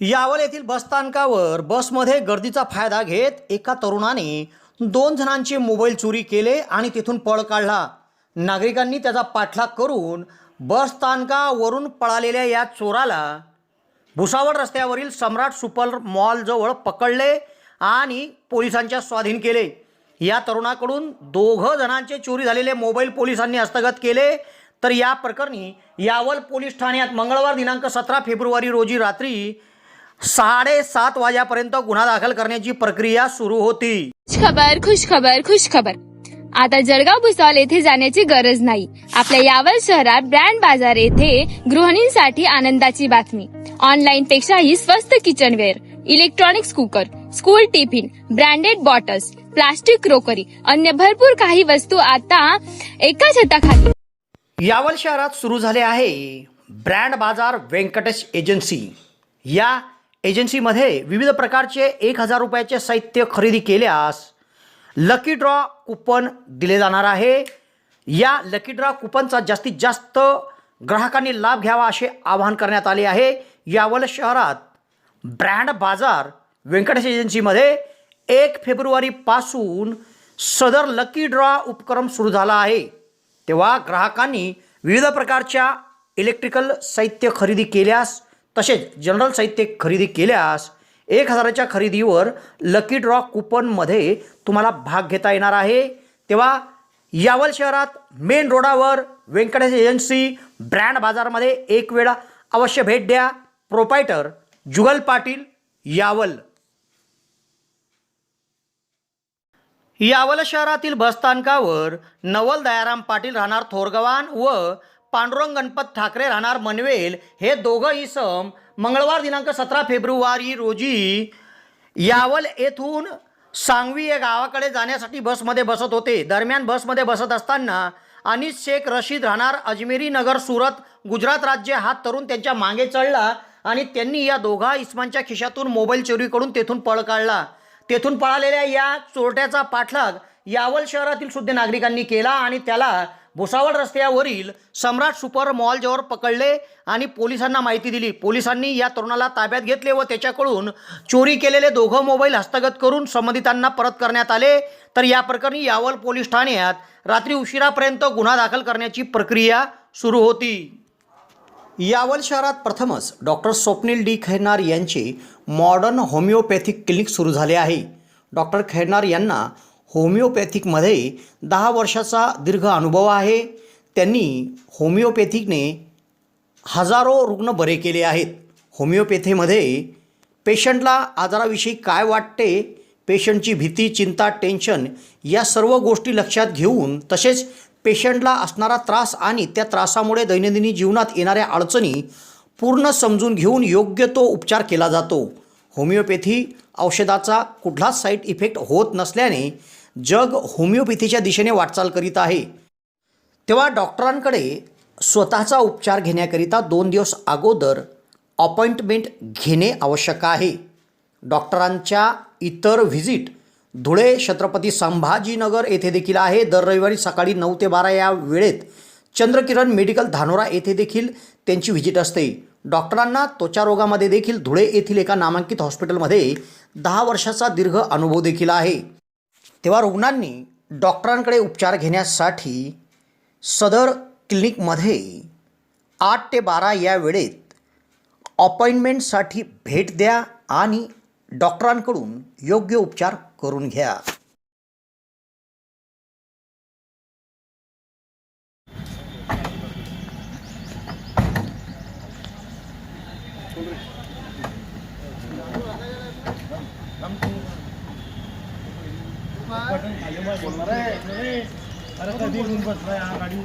यावल येथील बसस्थानकावर बसमध्ये गर्दीचा फायदा घेत एका तरुणाने दोन जणांचे मोबाईल चोरी केले आणि तिथून पळ काढला. नागरिकांनी त्याचा पाठलाग करून बसस्थानकावरून पळालेल्या या चोराला भुसावळ रस्त्यावरील सम्राट सुपर मॉलजवळ पकडले आणि पोलिसांच्या स्वाधीन केले. या तरुणाकडून दोघं जणांचे चोरी झालेले मोबाईल पोलिसांनी हस्तगत केले. तर या प्रकरणी यावल पोलीस ठाण्यात मंगळवार दिनांक सतरा फेब्रुवारी रोजी रात्री साडेसात वाजेपर्यंत गुन्हा दाखल करण्याची प्रक्रिया सुरू होती. खबर खुश खबर खुश खबर आता जळगाव भुसावळ येथे जाण्याची गरज नाही. आपल्या यावल शहरात ब्रँड बाजार येथे गृहिणींसाठी आनंदाची बातमी. ऑनलाईन पेक्षाही स्वस्त kitchenware electronics cooker school tiffin branded bottles plastic crockery अन्य भरपूर काही वस्तू आता एका छताखाली. यावल शहरात सुरू झाले आहे ब्रँड बाजार व्यंकटेश एजन्सी. या एजन्सीमध्ये विविध प्रकारचे एक हजार रुपयाचे साहित्य खरेदी केल्यास लकी ड्रॉ कुपन दिले जाणार आहे. या लकी ड्रॉ कुपनचा जास्तीत जास्त ग्राहकांनी लाभ घ्यावा असे आवाहन करण्यात आले आहे. यावल शहरात ब्रँड बाजार व्यंकटेश एजन्सीमध्ये एक फेब्रुवारीपासून सदर लकी ड्रॉ उपक्रम सुरू झाला आहे. तेव्हा ग्राहकांनी विविध प्रकारच्या इलेक्ट्रिकल साहित्य खरेदी केल्यास तसेच जनरल साहित्य खरेदी केल्यास एक हजाराच्या खरेदीवर लकी ड्रॉ कुपनमध्ये तुम्हाला भाग घेता येणार आहे. तेव्हा यावल शहरात मेन रोडावर व्यंकटेश एजन्सी ब्रँड बाजारमध्ये एक वेळा अवश्य भेट द्या. प्रोपायटर जुगल पाटील यावल. यावल शहरातील बसस्थानकावर नवल दयाराम पाटील राहणार थोरगवान व पांडुरंग गणपत ठाकरे राहणार मनवेल. हे दोघं इसम मंगळवार दिनांक सतरा फेब्रुवारी रोजी यावल येथून सांगवी या गावाकडे जाण्यासाठी बसमध्ये बसत होते. दरम्यान बसमध्ये बसत असताना अनिस शेख रशीद राहणार अजमेरी नगर सुरत गुजरात राज्य हा तरुण त्यांच्या मागे चढला आणि त्यांनी या दोघा इस्मांच्या खिशातून मोबाईल चोरी करून तेथून पळ काढला. तेथून पळालेल्या या चोरट्याचा पाठलाग यावल शहरातील सुद्धा नागरिकांनी केला आणि त्याला भुसावळ रस्त्यावरील सम्राट सुपर मॉलजवळ पकडले आणि पोलिसांना माहिती दिली. पोलिसांनी या तरुणाला ताब्यात घेतले व त्याच्याकडून चोरी केलेले दोघं मोबाईल हस्तगत करून संबंधितांना परत करण्यात आले. तर या प्रकरणी यावल पोलीस ठाण्यात रात्री उशिरापर्यंत गुन्हा दाखल करण्याची प्रक्रिया सुरू होती. यावल शहरात प्रथमच डॉक्टर स्वप्नील डी. खैनार यांचे मॉडर्न होमिओपॅथिक क्लिनिक सुरू झाले आहे. डॉक्टर खैनार यांना होमिओपॅथिकमध्ये दहा वर्षाचा दीर्घ अनुभव आहे. त्यांनी होमिओपॅथिकने हजारो रुग्ण बरे केले आहेत. होमिओपॅथीमध्ये पेशंटला आजाराविषयी काय वाटते पेशंटची भीती चिंता टेन्शन या सर्व गोष्टी लक्षात घेऊन तसेच पेशंटला असणारा त्रास आणि त्या त्रासामुळे दैनंदिनी जीवनात येणाऱ्या अडचणी पूर्ण समजून घेऊन योग्य तो उपचार केला जातो. होमिओपॅथी औषधाचा कुठलाच साईड इफेक्ट होत नसल्याने जग होमिओपॅथीच्या दिशेने वाटचाल करीत आहे. तेव्हा डॉक्टरांकडे स्वतःचा उपचार घेण्याकरिता दोन दिवस अगोदर अपॉइंटमेंट घेणे आवश्यक आहे. डॉक्टरांच्या इतर व्हिजिट धुळे छत्रपती संभाजीनगर येथे देखील आहे. दर रविवारी सकाळी नऊ ते बारा या वेळेत चंद्रकिरण मेडिकल धानोरा येथे देखील त्यांची व्हिजिट असते. डॉक्टरांना त्वचारोगामध्ये देखील धुळे येथील एका नामांकित हॉस्पिटलमध्ये दहा वर्षाचा दीर्घ अनुभव देखील आहे. तेव्हा रुग्णांनी डॉक्टरांकडे उपचार घेण्यासाठी सदर क्लिनिकमध्ये आठ ते बारा या वेळेत अपॉइंटमेंटसाठी भेट द्या आणि डॉक्टरांकडून योग्य उपचार करून घ्या. कधी येऊन बसलाय हा गाडी.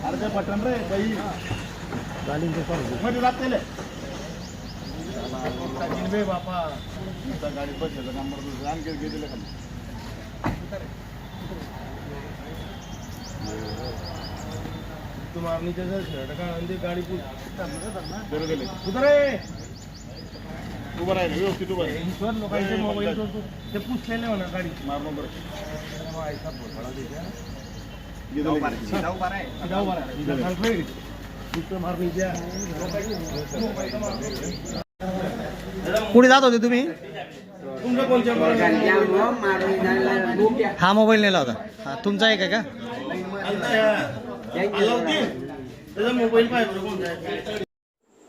अरे ते पटन रे बाई. मध्ये लागते बे बापा. आता गाडी बसायचा नंबर दुसरा आणखी गेलेलं तू मारणीच्या जर शर्ट का ते गाडी पुढे गेले कुठं रे उभं राहील व्यवस्थित उभं राहील. ईश्वर लोकांचे मोबाईल ते पुसलेले म्हणा गाडी. मार नंबर कुठं मार जात होते तुम्ही? तुमचं कोणच्या हा मोबाईल नेला होता. हा तुमचा एक आहे का? त्याचा मोबाईल पाहिजे कोणता आहे?